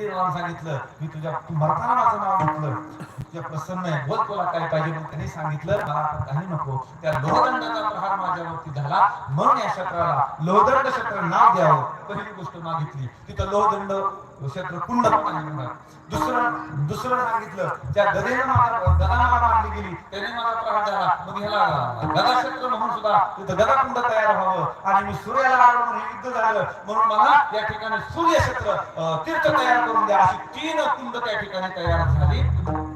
दिंडीरावानं सांगितलं? मी तुझ्या तू माझं नाव घेतलं. तुझ्या प्रसन्न आहे. बोल तुला काय पाहिजे मग त्यांनी सांगितलं. मला आता काही नको. त्या लोहदंडाचा प्रहार माझ्यावरती झाला. म्हणून या क्षेत्राला लोहदंड क्षेत्र नाव द्यावं. पहिली गोष्ट मागितली. तिथं लोहदंड क्षेत्र पूर्ण दुसरं दुसरं सांगितलं त्या गदेनं मला गदा मला मारली गेली. त्याने मला प्रहार झाला. मग ह्याला गदा क्षेत्र म्हणून सुद्धा तिथं गदाकुंड तयार व्हावं. आणि मी सूर्याला लागलो म्हणून युद्ध झालं. म्हणून मला या ठिकाणी सूर्य क्षेत्र तीर्थ तयार करून द्या. अशी तीन कुंड त्या ठिकाणी तयार झाली.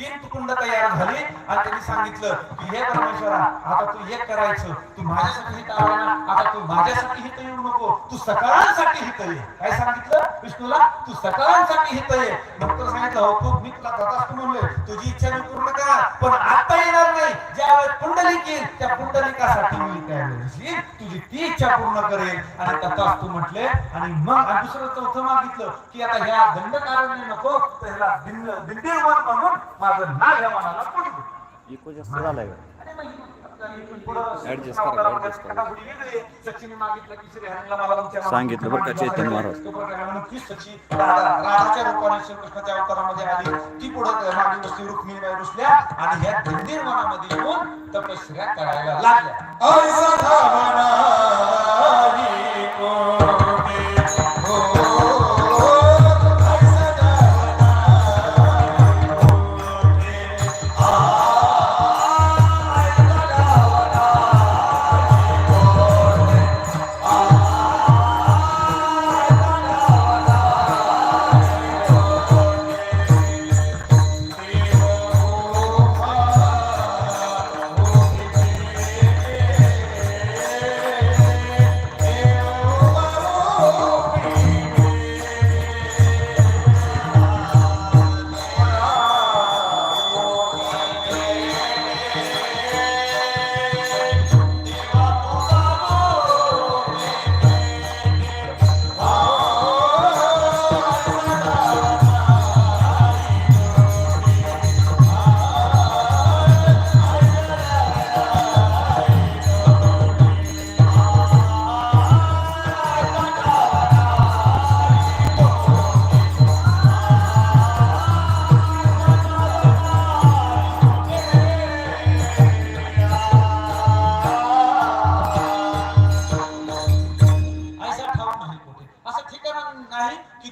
तीन कुंड तयार झाली आणि त्यांनी सांगितलं की हे परमेश्वरा आता तू हे करायचं. तू माझ्यासाठी हित आला ना आता तू माझ्यासाठी हित येऊ नको. तू सकाळांसाठी हित ये. काय सांगितलं विष्णूला? तू सकाळांसाठी हित ये. नंतर सांगितलं हो तू मी तुला तथास्तु म्हणलोय. तुझी इच्छा मी पूर्ण करा. पण आता येणार नाही. ज्यावेळेस पुंडलिक येईल त्या पुंडलिकासाठी मी त्यावेळेस येईल तुझी ती इच्छा पूर्ण करेल. आणि तथास्तु म्हटले आणि मग दुसरं चौथं मागितलं की आता ह्या दंडकारण्य नको. तर ह्याला दिंड दिंडीरवन म्हणून माझं ह्या मनाला. इको जास्त झालाय सांगितलं बरं का चैतन्य महाराज. राधाच्या रूपाने श्रीकृष्णाच्या अवतारामध्ये आली. ती पुढे मागे बसली रुक्मिणीबाई रुसल्या आणि ह्या मनामध्ये येऊन तपश्चर्या करायला लागल्या.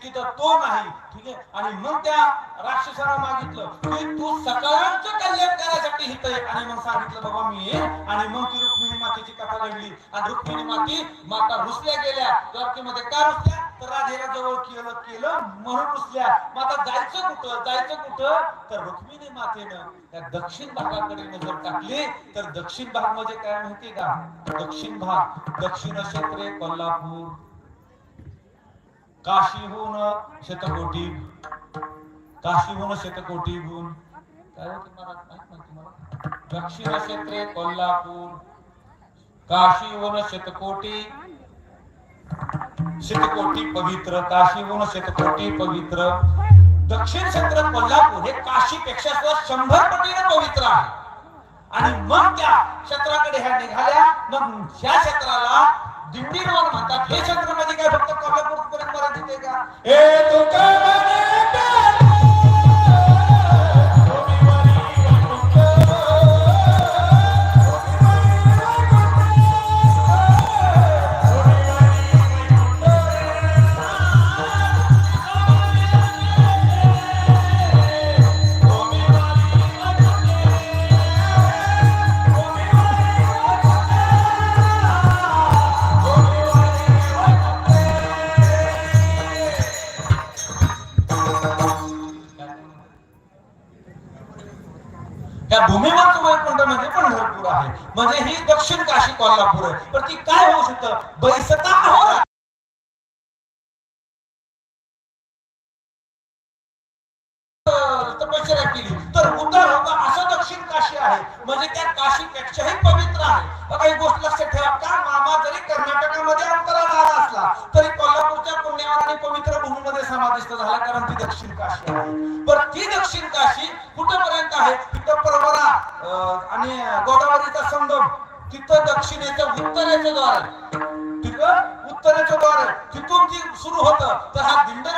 तिथं तो नाही ठीक आहे? आणि मग त्या राक्षसाला मागितलं. की तू सकाळचं कल्याण करायसाठी हित आहे. आणि मग सांगितलं बाबा मी येईन. आणि मग ती रुक्मिणी मातेची कथा घडली. आणि रुक्मिणी माती माता रुसल्या गेल्या. द्वारकेमध्ये का रुसल्या? तर राधेला जवळ केलं केलं म्हणून रुसल्या. मग आता जायचं कुठं? जायचं कुठं? तर रुक्मिणी मातेनं त्या दक्षिण भागाकडे नजर टाकली. तर दक्षिण भाग म्हणजे काय माहिती का? दक्षिण भाग. दक्षिण क्षेत्रे कोल्हापूर. काशीहून शतकोटी. काशीहून शतकोटी गुण काय होते तुम्हाला? दक्षिण क्षेत्रे कोल्हापूर. काशीहून शतकोटी. शतकोटी पवित्र. काशीहून शतकोटी पवित्र. दक्षिण क्षेत्र कोल्हापूर हे काशीपेक्षा सुद्धा शंभर पटीने पवित्र आहे. आणि मग त्या क्षेत्राकडे ह्या निघाल्या. मग ह्या क्षेत्राला दिंडी दिंडीरवन म्हणतात हे चंद्रमध्ये काय फक्त कोल्हापूर पर्यंत मराठीत आहे का? ए तुका त्या भूमीवर कुमारकुंडमध्ये पण भरपूर आहे. म्हणजे ही दक्षिण काशी कोल्हापूर आहे. पण ती काय होऊ शकतं? बैसता तपश्चर्या केली. तर उद्धार होता असं दक्षिण काशी आहे. म्हणजे त्या काशी पेक्षाही पवित्र आहे. काही गोष्ट लक्षात ठेवा का मामा जरी कर्नाटकामध्ये अंतराला आला असला तरी कोल्हापूरच्या पुण्यावर आणि पवित्र भूमीमध्ये समाविष्ट झाला कारण ती दक्षिण काशी आहे. आणि गोदावरीचा संगम तिथं दक्षिणेचं उत्तरेचं द्वार आहे. तिथं उत्तरेचं द्वार आहे. तिथून ती सुरू होतं. तर हा दिंडर